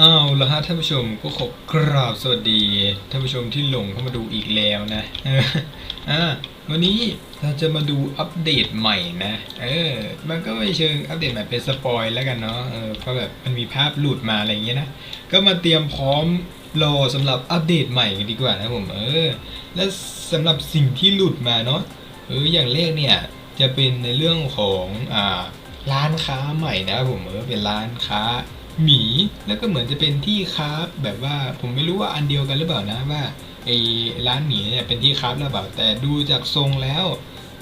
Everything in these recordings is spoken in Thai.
อ้าวแล้วฮะท่านผู้ชมก็ขอกราบสวัสดีท่านผู้ชมที่หลงเข้ามาดูอีกแล้วนะอ่าวันนี้เราจะมาดูอัปเดตใหม่นะ เออ มันก็ไม่เชิงอัปเดตใหม่เป็นสปอยแล้วกันเนาะ เออ เพราะแบบมันมีภาพหลุดมาอะไรอย่างเงี้ยนะ ก็มาเตรียมพร้อมรอสำหรับอัปเดตใหม่กันดีกว่านะผม เออ และสำหรับสิ่งที่หลุดมาเนาะ เออ อย่างแรกเนี่ย จะเป็นในเรื่องของ อ่า ร้านค้าใหม่นะผม เออ เป็นร้านค้า หมี แล้วก็เหมือนจะเป็นที่คราฟแบบว่าผมไม่รู้ว่าอันเดียวกันหรือเปล่านะว่าไอ้ร้านหมีเนี่ยเป็นที่คราฟหรือเปล่าแต่ดูจากทรงแล้ว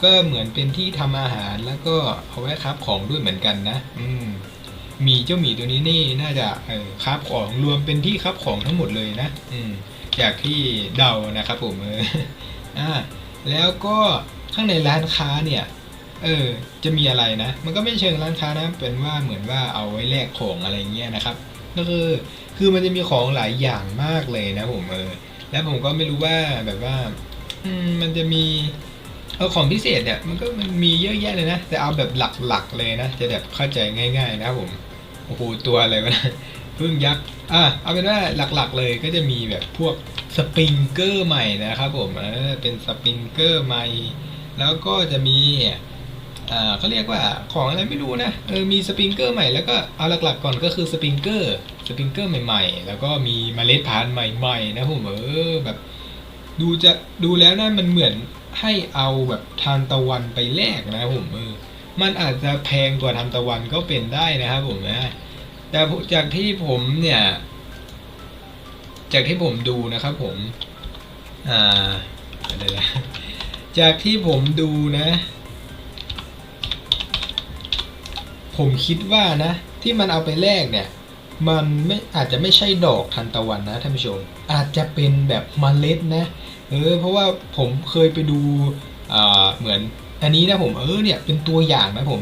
ก็เหมือนเป็นที่ทำอาหารแล้วก็เอาไว้คราฟของด้วยเหมือนกันนะ อืมหมีเจ้าหมีตัวนี้นี่น่าจะเออคราฟของรวมเป็นที่คราฟของทั้งหมดเลยนะ อืมจากที่เดานะครับผมเอออ่าแล้วก็ข้างในร้านค้าเนี่ย เออ จะมีอะไรนะ มันก็ไม่เชิงร้านค้านะ เป็นว่าเหมือนว่าเอาไว้แลกของอะไรเงี้ยนะครับ ก็คือ คือมันจะมีของหลายอย่างมากเลยนะผมเออ แล้วผมก็ไม่รู้ว่าแบบว่า อืม มันจะมี เอาของพิเศษเนี่ย มันก็มันมีเยอะแยะเลยนะ แต่เอาแบบหลักๆเลยนะ จะแบบเข้าใจง่าย ๆ นะครับผม โอ้โห ตัวอะไรวะนะพึ่งยักษ์ อะ เอาเป็นว่าหลักๆเลยก็จะมีแบบพวกสปริงเกอร์ใหม่นะครับผม เออ เป็นสปริงเกอร์ใหม่ แล้วก็จะมี อ่าเขาเรียกว่าของอะไรไม่รู้นะเออมีสปริงเกอร์ใหม่แล้วก็เอาหลักๆก่อนก็คือสปริงเกอร์สปริงเกอร์ใหม่ๆ แล้วก็มีเมล็ดพันธุ์ใหม่ ๆ นะผมเออแบบดูจะดูแล้วนะมันเหมือนให้เอาแบบทานตะวันไปแลกนะผมเออมันอาจจะแพงกว่าทานตะวันก็เป็นได้นะครับผมนะแต่จากที่ผมเนี่ย จากที่ผมดูนะครับผม อ่าอะไรนะจากที่ผมดูนะ ผมคิดว่านะ ที่มันเอาไปแลกเนี่ย มันไม่อาจจะไม่ใช่ดอกทันตะวันนะท่านผู้ชม อาจจะเป็นแบบเมล็ดนะ เออ เพราะว่าผมเคยไปดูอ่าเหมือนอันนี้นะผมเออเนี่ยเป็นตัวอย่างนะผม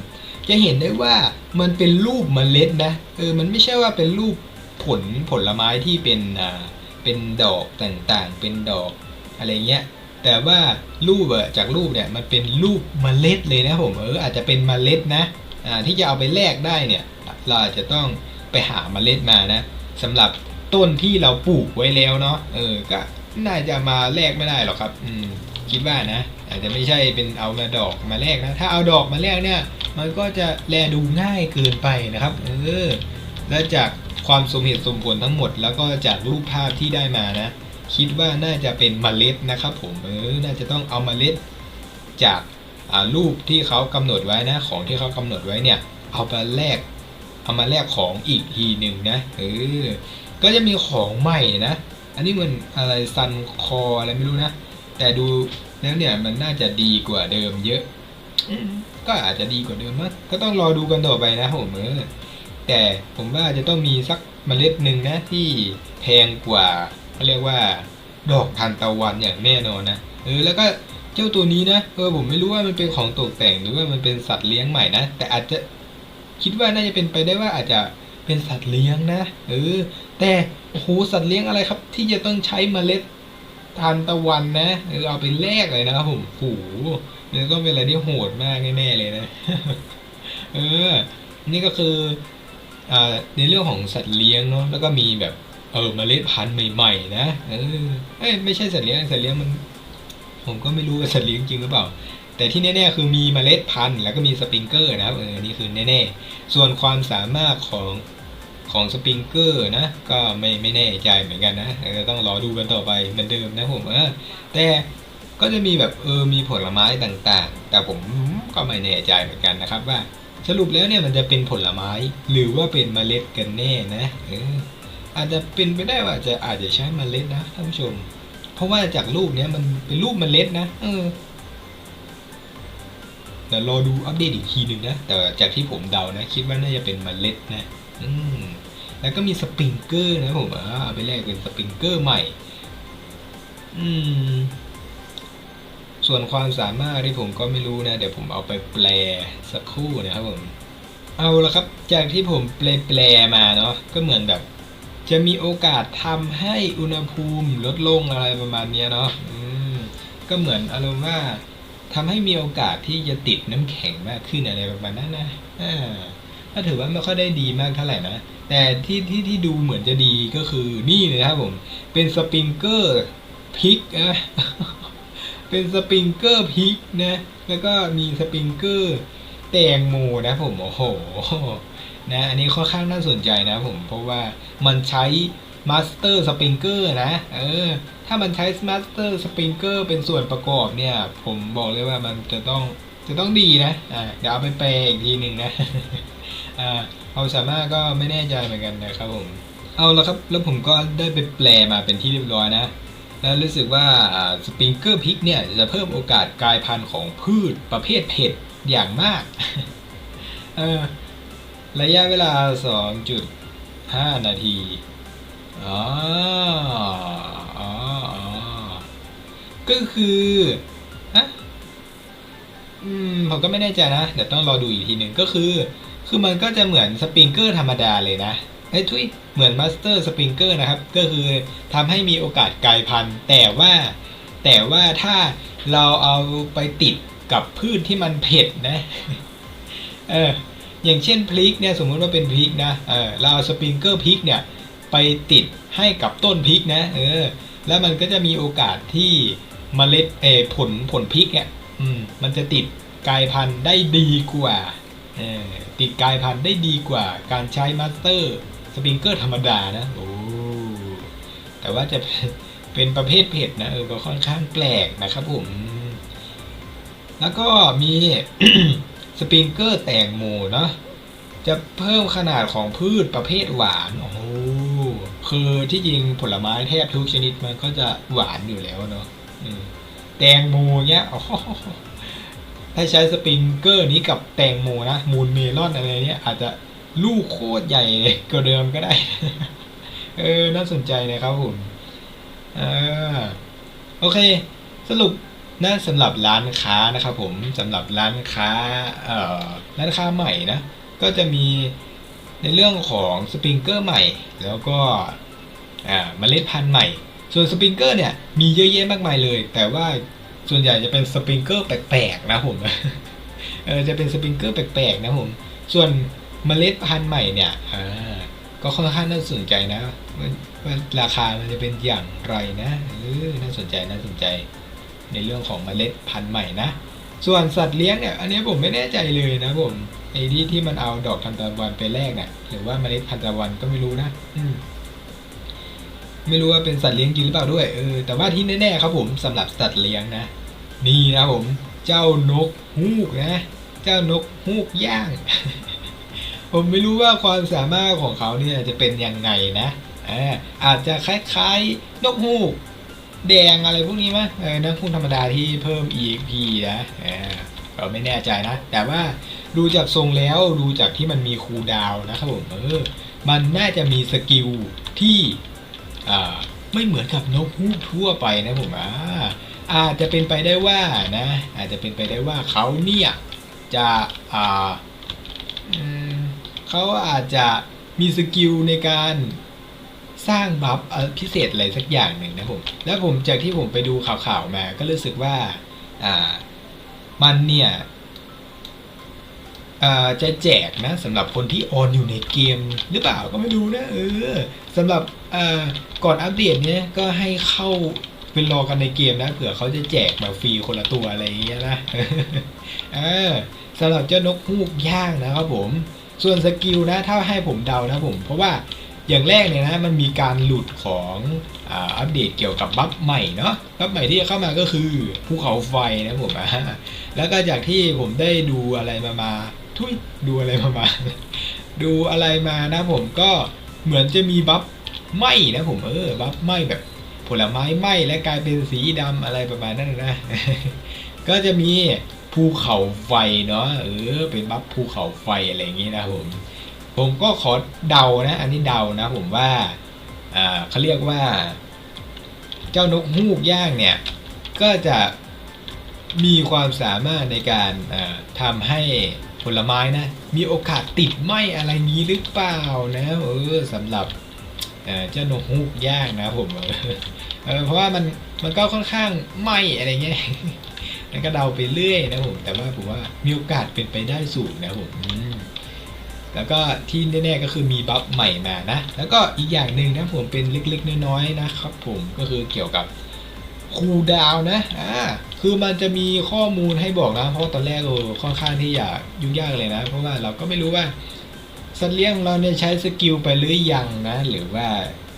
จะเห็นได้ว่ามันเป็นรูปเมล็ดนะเออมันไม่ใช่ว่าเป็นรูปผลผลไม้ที่เป็นอ่าเป็นดอกต่างๆ เป็นดอกอะไรเงี้ยแต่ว่ารูปอะจากรูปเนี่ยมันเป็นรูปเมล็ดเลยนะผมเอออาจจะเป็นเมล็ดนะ ที่จะเอาไปแลกได้เนี่ยเราจะต้องไปหามาเมล็ดมานะสำหรับต้นที่เราปลูกไว้แล้วเนาะเออก็น่าจะมาแลกไม่ได้หรอกครับ อืมคิดว่านะ อาจจะไม่ใช่เป็นเอามาดอกมาแลกนะ ถ้าเอาดอกมาแลกเนี่ย มันก็จะแลดูง่ายเกินไปนะครับเออและจากความสมเหตุสมผลทั้งหมด แล้วก็จากรูปภาพที่ได้มานะ คิดว่าน่าจะเป็นมเมล็ดนะครับ ผมเออน่าจะต้องเอามาเมล็ดจาก รูปที่เขากำหนดไว้นะของที่เขากำหนดไว้เนี่ยเอามาแลกเอามาแลกของอีกทีหนึ่งนะเออก็จะมีของใหม่นะ อันนี้มันอะไรซันคออะไรไม่รู้นะ แต่ดูแล้วเนี่ยมันน่าจะดีกว่าเดิมเยอะก็อาจจะดีกว่าเดิมนะก็ต้องรอดูกันต่อไปนะผมเออแต่ผมว่าจะต้องมีสักเมล็ดหนึ่งนะที่แพงกว่าเขาเรียกว่า ดอกทานตะวันอย่างแน่นอนนะเออแล้วก็ เจ้าตัวนี้นะเออผมไม่รู้ว่ามันเป็นของตกแต่งหรือว่ามันเป็นสัตว์เลี้ยงใหม่นะแต่อาจจะคิดว่าน่าจะเป็นไปได้ว่าอาจจะเป็นสัตว์เลี้ยงนะเออแต่โอ้โหสัตว์เลี้ยงอะไรครับ ที่จะต้องใช้เมล็ดทานตะวันนะเออเอาไปแลกเลยนะครับผมโอ้โหมันต้องเป็นอะไรที่โหดมากแน่ๆเลยนะเออ นี่ก็คืออ่าในเรื่องของสัตว์เลี้ยงเนาะแล้วก็มีแบบเออเมล็ดพันธุ์ใหม่ๆนะเออเอ้ยไม่ใช่สัตว์เลี้ยงสัตว์เลี้ยงมัน ผมก็ไม่รู้ว่าสัตว์เลี้ยงจริงหรือเปล่า แต่ที่แน่ๆคือมีเมล็ดพันธุ์แล้วก็มีสปริงเกอร์นะครับเออนี่คือแน่ๆ ส่วนความสามารถของของสปริงเกอร์นะ ก็ไม่ไม่แน่ใจเหมือนกันนะเออต้องรอดูกันต่อไปเหมือนเดิมนะผมเออแต่ก็จะมีแบบเออมีผลไม้ต่างๆ แต่ผมก็ไม่แน่ใจเหมือนกันนะครับว่าสรุปแล้วเนี่ยมันจะเป็นผลไม้ หรือว่าเป็นเมล็ดกันแน่นะเอออาจจะเป็นไปได้ว่าจะอาจจะใช้เมล็ดนะท่านผู้ชม ราะว่าจากรูปเนี้ยมันเป็นรูปเมล็ดนะ เออแต่รอดูอัปเดตอีกทีหนึ่งนะ แต่จากที่ผมเดานะ คิดว่าน่าจะเป็นเมล็ดนะ อืมแล้วก็มีสปริงเกอร์นะผมอ่าเอาไปแลกเป็นสปริงเกอร์ใหม่ อืม ส่วนความสามารถที่ผมก็ไม่รู้นะ เดี๋ยวผมเอาไปแปลสักครู่นะครับผม เอาละครับ จากที่ผมแปลแปลมาเนาะ ก็เหมือนแบบ จะมีโอกาสทำให้อุณหภูมิลดลงอะไรประมาณนี้เนาะก็เหมือนอารมณ์ว่าทำให้มีโอกาสที่จะติดน้ำแข็งมากขึ้นอะไรประมาณนั้นนะอ่าก็ถือว่าไม่ค่อยได้ดีมากเท่าไหร่นะ แต่ที่ที่ที่ดูเหมือนจะดีก็คือนี่เลยครับผม เป็นสปริงเกอร์พิกนะเป็นสปริงเกอร์พริกนะ แล้วก็มีสปริงเกอร์ แตงโมนะผมโอ้โหนะอันนี้ค่อนข้างน่าสนใจนะผมเพราะว่ามันใช้มาสเตอร์สปริงเกอร์นะเออถ้ามันใช้มาสเตอร์สปริงเกอร์เป็นส่วนประกอบเนี่ย ผมบอกเลยว่ามันจะต้องจะต้องดีนะอ่าเดี๋ยวเอาไปแปลอีกทีหนึ่งนะอ่าเอาสามารถก็ไม่แน่ใจเหมือนกันนะครับผม เอาละครับแล้วผมก็ได้ไปแปลมาเป็นที่เรียบร้อยนะแล้วรู้สึกว่าสปริงเกอร์พิกเนี่ยจะเพิ่มโอกาสกลายพันธุ์ของพืชประเภทเผ็ด อย่างมาก เออ ระยะเวลา 2.5 นาที อ๋อ อ๋อ ก็คืออะอืม ผมก็ไม่แน่ใจนะ เดี๋ยวต้องรอดูอีกทีหนึ่งก็คือ คือมันก็จะเหมือนสปริงเกอร์ธรรมดาเลยนะเอ้ทุยเหมือนมาสเตอร์สปริงเกอร์นะครับ ก็คือทำให้มีโอกาสกลายพันธุ์ แต่ว่าแต่ว่าถ้าเราเอาไปติด กับพืชที่มันเผ็ดนะเอออย่างเช่นพริกเนี่ยสมมุติว่าเป็นพริกนะเออเราเอาสปริงเกอร์พริกเนี่ยไปติดให้กับต้นพริกนะเออแล้วมันก็จะมีโอกาสที่เมล็ดเออผลผลพริกเนี่ยอืมมันจะติดกลายพันธุ์ได้ดีกว่าเออติดกลายพันธุ์ได้ดีกว่าการใช้มาสเตอร์สปริงเกอร์ธรรมดานะโอ้แต่ว่าจะเป็นประเภทเผ็ดนะเออก็ค่อนข้างแปลกนะครับผม แล้วก็มีสปริงเกอร์แตงโมเนาะจะเพิ่มขนาดของพืชประเภทหวานโอ้โหคือที่จริงผลไม้แทบทุกชนิดมันก็จะหวานอยู่แล้วเนาะแตงโมเนี้ยถ้าใช้สปริงเกอร์นี้กับแตงโมนะมูนเมลอนอะไรเนี้ยอาจจะลูกโคตรใหญ่กว่าเดิมก็ได้ เออ น่าสนใจนะครับผมอ่าโอเค สรุป นะสำหรับร้านค้านะครับผมสำหรับร้านค้าร้านค้าใหม่นะก็จะมีในเรื่องของสปริงเกอร์ใหม่ แล้วก็เมล็ดพันธุ์ใหม่ ส่วนสปริงเกอร์เนี่ยมีเยอะแยะมากมายเลย แต่ว่าส่วนใหญ่จะเป็นสปริงเกอร์แปลกๆนะผมเออจะเป็นสปริงเกอร์แปลกๆนะผมส่วนเมล็ดพันธุ์ใหม่เนี่ยก็ค่อนข้างน่าสนใจนะว่าว่าราคามันจะเป็นอย่างไรนะเออน่าสนใจน่าสนใจ ในเรื่องของเมล็ดพันธุ์ใหม่นะ ส่วนสัตว์เลี้ยงเนี่ยอันนี้ผมไม่แน่ใจเลยนะผมไอ้ที่ที่มันเอาดอกทานตะวันไปแลกเนี่ยหรือว่าเมล็ดทานตะวันก็ไม่รู้นะ อืมไม่รู้ว่าเป็นสัตว์เลี้ยงจริงหรือเปล่าด้วยเออแต่ว่าที่แน่ๆครับผมสำหรับสัตว์เลี้ยงนะนี่นะผม เจ้านกฮูกนะเจ้านกฮูกย่าง ผมไม่รู้ว่าความสามารถของเขาเนี่ยจะเป็นยังไงนะอ่าอาจจะคล้ายๆ นกฮูก แดงอะไรพวกนี้มั้ยเออนักพูดธรรมดาที่เพิ่ม EXP นะเออเราไม่แน่ใจนะ แต่ว่าดูจากทรงแล้วดูจากที่มันมีคูลดาวน์นะครับผมเออมันน่าจะมีสกิลที่อ่าไม่เหมือนกับนกฮูกทั่วไปนะผมอ่าอาจจะเป็นไปได้ว่านะอาจจะเป็นไปได้ว่าเขาเนี่ยจะอ่าเขาอาจจะมีสกิลในการ สร้างบัฟพิเศษอะไรสักอย่างหนึ่งนะผม แล้วผมจากที่ผมไปดูข่าวๆมา ก็รู้สึกว่าอ่ามันเนี่ยจะแจกนะสำหรับคนที่ออนอยู่ในเกมหรือเปล่าก็ไม่รู้นะเออสำหรับก่อนอัปเดตเนี่ยก็ให้เข้าเป็นรอกันในเกมนะเผื่อเขาจะแจกแบบฟรีคนละตัวอะไรอย่างเงี้ยนะเออสำหรับเจ้านกฮูกย่างนะครับผม ส่วนสกิลนะถ้าให้ผมเดานะผม เพราะว่า อย่างแรกเนี่ยนะมันมีการหลุดของอัปเดตเกี่ยวกับบัฟใหม่เนาะบัฟใหม่ที่จะเข้ามาก็คือภูเขาไฟนะผมอะแล้วก็จากที่ผมได้ดูอะไรมามาทุยดูอะไรมามาดูอะไรมานะผมก็เหมือนจะมีบัฟไหมนะผมเออบัฟไหมแบบผลไม้ไหมและกลายเป็นสีดำอะไรประมาณนั้นนะก็จะมีภูเขาไฟเนาะเออเป็นบัฟภูเขาไฟอะไรอย่างงี้นะผม ผมก็ขอเดานะ อันนี้เดานะ ผมว่าเขาเรียกว่า เจ้านกฮูกย่างเนี่ย ก็จะมีความสามารถในการอ่าทำให้ผลไม้นะ มีโอกาสติดไหมอะไรนี้หรือเปล่านะเออสำหรับเจ้านกฮูกย่างนะผมเออเพราะว่ามันมันก็ค่อนข้างไหมอะไรเงี้ยนั่นก็เดาไปเรื่อยนะผมแต่ว่าผมว่ามีโอกาสเป็นไปได้สูงนะผม แล้วก็ที่แน่ๆก็คือมีบัฟใหม่มานะ แล้วก็อีกอย่างหนึ่งนะผมเป็นเล็กๆน้อยๆนะครับผมก็คือเกี่ยวกับคูดาวนะ อ่า คือมันจะมีข้อมูลให้บอกนะ เพราะตอนแรกเออค่อนข้างที่จะยุ่งยากเลยนะ เพราะว่าเราก็ไม่รู้ว่าสัตว์เลี้ยงของเราเนี่ยใช้สกิลไปหรือยังนะ หรือว่า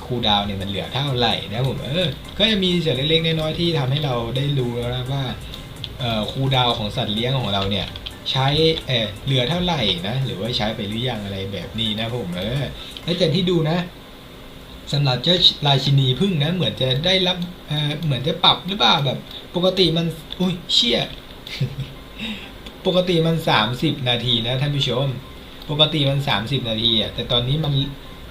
คูดาวเนี่ยมันเหลือเท่าไหร่นะผม เออ ก็จะมีส่วนเล็กๆน้อยๆที่ทำให้เราได้รู้แล้วนะว่า เอ่อคูดาวของสัตว์เลี้ยงของเราเนี่ย ใช้เออเหลือเท่าไหร่นะหรือว่าใช้ไปหรือยังอะไรแบบนี้นะผมเออแล้วจากที่ดูนะสำหรับเจ้าราชินีพึ่งนะ เหมือนจะได้รับเออเหมือนจะปรับหรือเปล่าแบบ ปกติมันอุ้ยเชี่ยปกติมัน 30 นาทีนะท่านผู้ชม ปกติมัน 30 นาทีอะแต่ตอนนี้มัน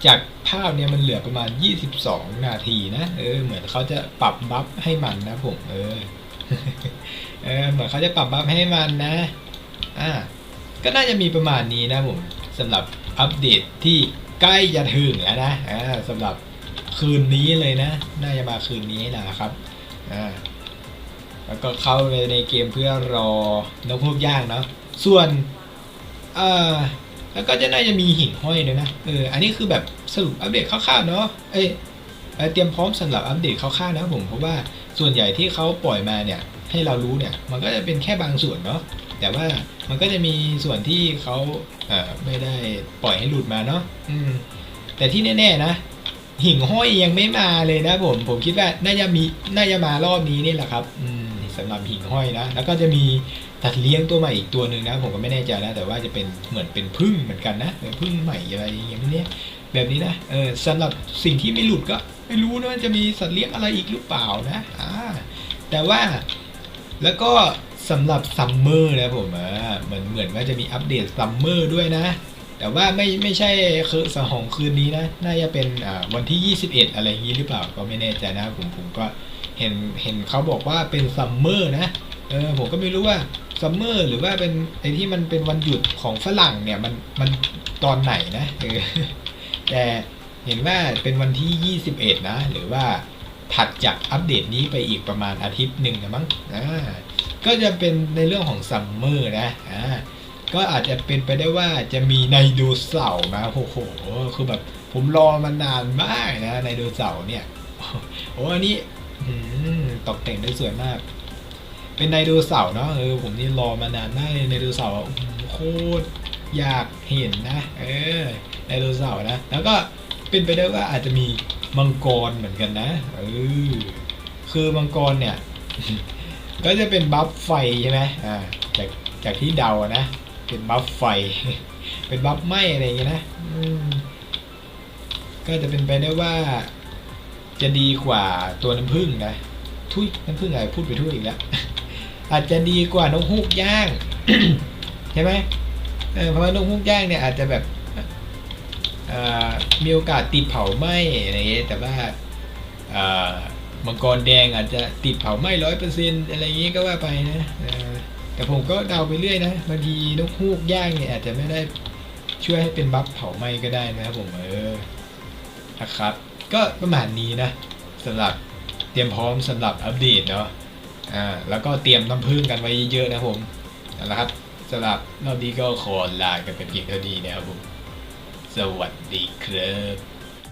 จากภาพเนี่ยมันเหลือประมาณ 22 นาทีนะเออเหมือนเขาจะปรับบัฟให้มันนะผมเออเออเหมือนเขาจะปรับบัฟให้มันนะ อ่าก็น่าจะมีประมาณนี้นะผมสำหรับอัปเดตที่ใกล้จะถึงแล้วนะอ่าสำหรับคืนนี้เลยนะ น่าจะมาคืนนี้แหละครับอ่าแล้วก็เข้าไปในเกมเพื่อรอนกฮูกย่างเนาะส่วนอ่อแล้วก็จะน่าจะมีหิ่งห้อยด้วยนะเอออันนี้คือแบบสรุปอัปเดตคร่าวๆเนาะเอ้ยเอ่อเตรียมพร้อมสำหรับอัปเดตคร่าวๆนะผมเพราะว่าส่วนใหญ่ที่เขาปล่อยมาเนี่ยให้เรารู้เนี่ยมันก็จะเป็นแค่บางส่วนเนาะ แต่ว่ามันก็จะมีส่วนที่เขาเอ่อไม่ได้ปล่อยให้หลุดมาเนาะอืมแต่ที่แน่ๆนะหิ่งห้อยยังไม่มาเลยนะผม ผมคิดว่าน่าจะมีน่าจะมารอบนี้นี่แหละครับอืมสำหรับหิ่งห้อยนะแล้วก็จะมีสัตว์เลี้ยงตัวใหม่อีกตัวหนึ่งนะ ผมก็ไม่แน่ใจนะแต่ว่าจะเป็นเหมือนเป็นพึ่งเหมือนกันนะเป็นพึ่งใหม่อะไรอย่างเงี้ยแบบนี้นะเออสำหรับสิ่งที่ไม่หลุดก็ ไม่รู้นะว่าจะมีสัตว์เลี้ยงอะไรอีกหรือเปล่านะอ่าแต่ว่าแล้วก็ สำหรับซัมเมอร์นะผมอ่าเหมือนเหมือนว่าจะมีอัปเดตซัมเมอร์ด้วยนะ แต่ว่าไม่ไม่ใช่คือสองคืนนี้นะ น่าจะเป็นวันที่ 21 อะไรอย่างนี้หรือเปล่าก็ไม่แน่ใจนะผมผมก็เห็นเห็นเขาบอกว่าเป็นซัมเมอร์นะเออผมก็ไม่รู้ว่าซัมเมอร์หรือว่าเป็นไอที่มันเป็นวันหยุดของฝรั่งเนี่ยมันมันตอนไหนนะเออแต่เห็นว่าเป็นวันที่ 21 นะ หรือว่าถัดจากอัปเดตนี้ไปอีกประมาณอาทิตย์หนึ่งนะมั้งอ่า ก็จะเป็นในเรื่องของซัมเมอร์นะอ่าก็อาจจะเป็นไปได้ว่าจะมีไดโนเสาร์นะโอ้โหคือแบบผมรอมานานมากนะไดโนเสาร์เนี่ยโอ้อันนี้ตกแต่งได้สวยมาก เป็นไดโนเสาร์เนาะเออผมนี่รอมานานมากเลยไดโนเสาร์โคตรอยากเห็นนะ เออไดโนเสาร์นะ แล้วก็เป็นไปได้ว่าอาจจะมีมังกรเหมือนกันนะ เออ คือมังกรเนี่ย ก็จะเป็นบัฟไฟใช่ไหมอ่าจากจากที่เดาอะนะ เป็นบัฟไฟ เป็นบัฟไหมอะไรอย่างเงี้ยนะอืมก็จะเป็นไปได้ว่า จะดีกว่าตัวน้ำผึ้งนะทุยน้ำผึ้งอะไรพูดไปทั่วอีกแล้วอาจจะดีกว่านกฮูกย่างใช่ไหมเออเพราะว่านกฮูกย่างเนี่ยอาจจะแบบเอ่อมีโอกาสติดเผาไหม้อะไรอย่างเงี้ยแต่ว่าเอ่อ มังกรแดงอาจจะติดเผาไหม้ร้อยเปอร์เซ็นต์อะไรอย่างงี้ก็ว่าไปนะแต่ผมก็เดาไปเรื่อยนะบางทีนกฮูกย่างเนี่ยอาจจะไม่ได้ช่วยให้เป็นบัฟเผาไหม้ก็ได้นะครับผมเออนะครับ ก็ประมาณนี้นะสำหรับเตรียมพร้อมสำหรับอัปเดตเนาะอ่าแล้วก็เตรียมน้ำผึ้งกันไว้เยอะๆนะผมเอาละครับสำหรับรอบนี้ก็ขอลากันเป็นเพียงเท่านี้นะครับผมสวัสดีครับ